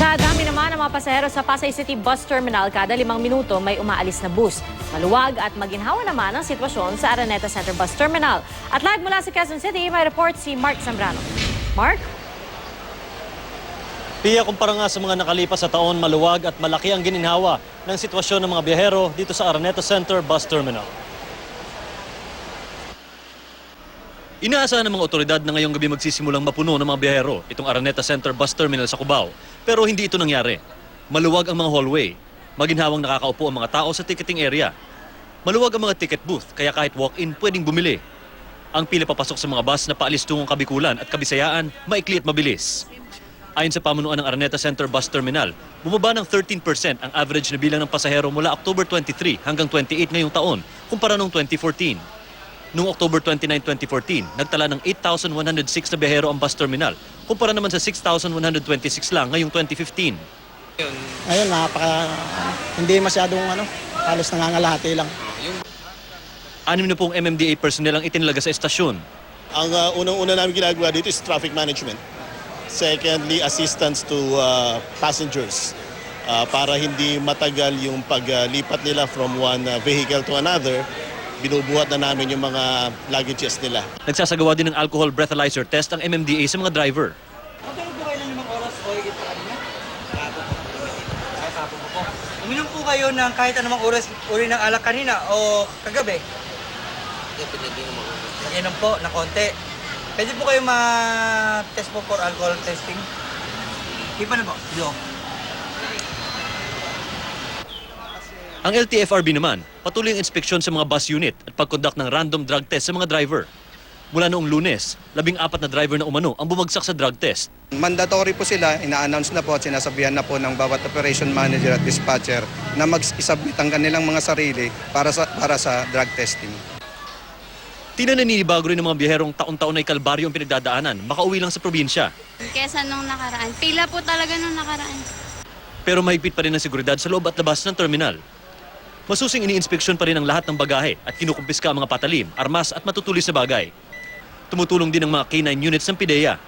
Sa dami naman ng mga pasahero sa Pasay City Bus Terminal, kada limang minuto may umaalis na bus. Maluwag at maginhawa naman ang sitwasyon sa Araneta Center Bus Terminal. At live mula sa Quezon City, may report si Mark Zambrano. Mark? Pia, kumpara nga sa mga nakalipas sa taon, maluwag at malaki ang gininhawa ng sitwasyon ng mga biyahero dito sa Araneta Center Bus Terminal. Inaasahan ng mga otoridad na ngayong gabi magsisimulang mapuno ng mga biyahero itong Araneta Center Bus Terminal sa Cubao. Pero hindi ito nangyari. Maluwag ang mga hallway. Maginhawang nakakaupo ang mga tao sa ticketing area. Maluwag ang mga ticket booth, kaya kahit walk-in pwedeng bumili. Ang pila papasok sa mga bus na paalis tungong Kabikulan at Kabisayaan, maikli at mabilis. Ayon sa pamunuan ng Araneta Center Bus Terminal, bumaba ng 13% ang average na bilang ng pasahero mula October 23 hanggang 28 ngayong taon kumpara noong 2014. Noong October 29, 2014, nagtala ng 8,106 na biyahero ang bus terminal kumpara naman sa 6,126 lang ngayong 2015. Ayun, napaka, hindi masyadong ano, halos nangangalahati lang. Anim na pong MMDA personnel ang itinalaga sa estasyon. Ang uh, unang-una namin ginagawa dito is traffic management. Secondly, assistance to uh, passengers uh, para hindi matagal yung paglipat nila from one uh, vehicle to another. Binubuhat na namin yung mga luggages nila. Nagsasagawa din ng alcohol breathalyzer test ang MMDA sa mga driver. Magkano po kayo ng limang oras o higit pa kanina? Kahapon po po. Uminom po kayo ng kahit anumang oras uri ng alak kanina o kagabi? Nag-inom po na konti. Pwede po kayo ma-test po for alcohol testing? Di pa na po? Dito. Ang LTFRB naman, patuloy ang inspeksyon sa mga bus unit at pagkondak ng random drug test sa mga driver. Mula noong lunes, labing apat na driver na umano ang bumagsak sa drug test. Mandatory po sila, ina-announce na po at sinasabihan na po ng bawat operation manager at dispatcher na mag-isubmit ang kanilang mga sarili para sa, para sa drug testing. Tinaninibago rin ng mga biyaherong taon-taon ay kalbaryo ang pinagdadaanan, makauwi lang sa probinsya. Kesa nung nakaraan. Pila po talaga nung nakaraan. Pero mahigpit pa rin ang seguridad sa loob at labas ng terminal. Masusing iniinspeksyon pa rin ang lahat ng bagahe at kinukumpiska ang mga patalim, armas at matutulis na bagay. Tumutulong din ang mga K-9 units ng PIDEA.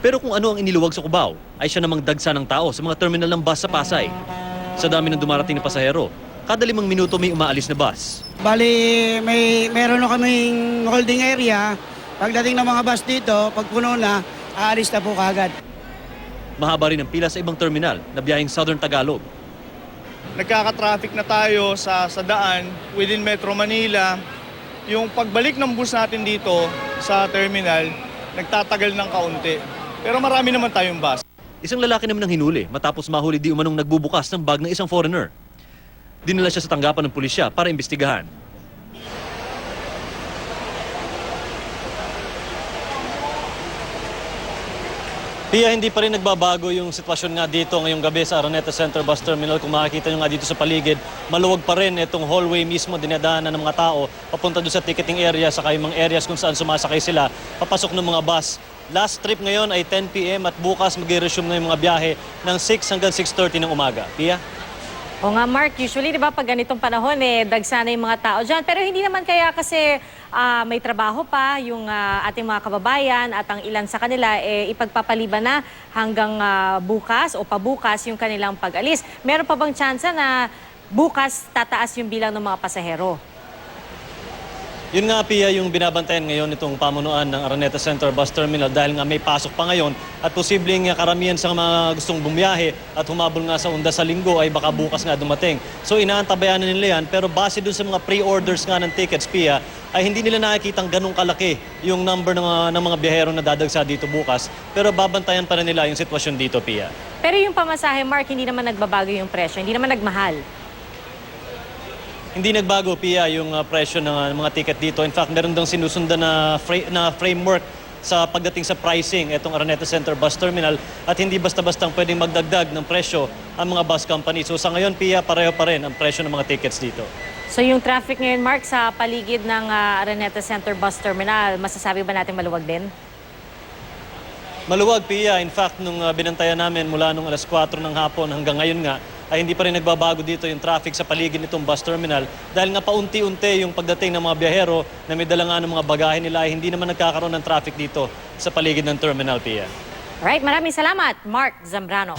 Pero kung ano ang iniluwag sa Cubao, ay siya namang dagsa ng tao sa mga terminal ng bus sa Pasay. Sa dami ng dumarating na pasahero, kada limang minuto may umaalis na bus. Bali, may meron na kaming holding area. Pagdating ng mga bus dito, pag puno na, aalis na po kagad. Mahaba rin ang pila sa ibang terminal na biyaheng Southern Tagalog. nagkaka-traffic na tayo sa, sa daan within Metro Manila. Yung pagbalik ng bus natin dito sa terminal, nagtatagal ng kaunti. Pero marami naman tayong bus. Isang lalaki naman ang hinuli matapos mahuli di umanong nagbubukas ng bag ng isang foreigner. Dinala siya sa tanggapan ng pulisya para imbestigahan. Pia, hindi pa rin nagbabago yung sitwasyon nga dito ngayong gabi sa Araneta Center Bus Terminal. Kung makikita nyo nga dito sa paligid, maluwag pa rin itong hallway mismo dinadaanan ng mga tao papunta doon sa ticketing area saka yung mga areas kung saan sumasakay sila papasok ng mga bus. Last trip ngayon ay 10 p.m. at bukas mag-resume na yung mga biyahe ng 6 hanggang 6.30 ng umaga. Pia? O nga Mark, usually 'di ba pag ganitong panahon eh dagsa na yung mga tao diyan. Pero hindi naman kaya kasi ah, may trabaho pa yung ah, ating mga kababayan at ang ilan sa kanila eh ipagpapaliban na hanggang ah, bukas o pabukas yung kanilang pag-alis. Meron pa bang tsansa na bukas tataas yung bilang ng mga pasahero? Yun nga, Pia, yung binabantayan ngayon itong pamunuan ng Araneta Center Bus Terminal dahil nga may pasok pa ngayon at posibleng karamihan sa mga gustong bumiyahe at humabol nga sa unda sa linggo ay baka bukas nga dumating. So inaantabayanan nila yan pero base dun sa mga pre-orders nga ng tickets, Pia, ay hindi nila nakikitang ganong kalaki yung number ng mga, ng mga biyahero na dadagsa dito bukas pero babantayan pa rin nila yung sitwasyon dito, Pia. Pero yung pamasahe, Mark, hindi naman nagbabago yung presyo, hindi naman nagmahal. Hindi nagbago, Pia, yung uh, presyo ng uh, mga ticket dito. In fact, meron daw sinusundan na, fra- na framework sa pagdating sa pricing itong Araneta Center Bus Terminal at hindi basta-bastang pwedeng magdagdag ng presyo ang mga bus company. So sa ngayon, Pia, pareho pa rin ang presyo ng mga tickets dito. So yung traffic ngayon, Mark, sa paligid ng ah, Araneta Center Bus Terminal, masasabi ba natin maluwag din? Maluwag, Pia. In fact, nung uh, binantayan namin mula nung alas 4 ng hapon hanggang ngayon nga, ay hindi pa rin nagbabago dito yung traffic sa paligid nitong bus terminal dahil nga paunti-unti yung pagdating ng mga biyahero na may dala nga ng mga bagahe nila ay hindi naman nagkakaroon ng traffic dito sa paligid ng terminal, Pia. Alright, maraming salamat, Mark Zambrano.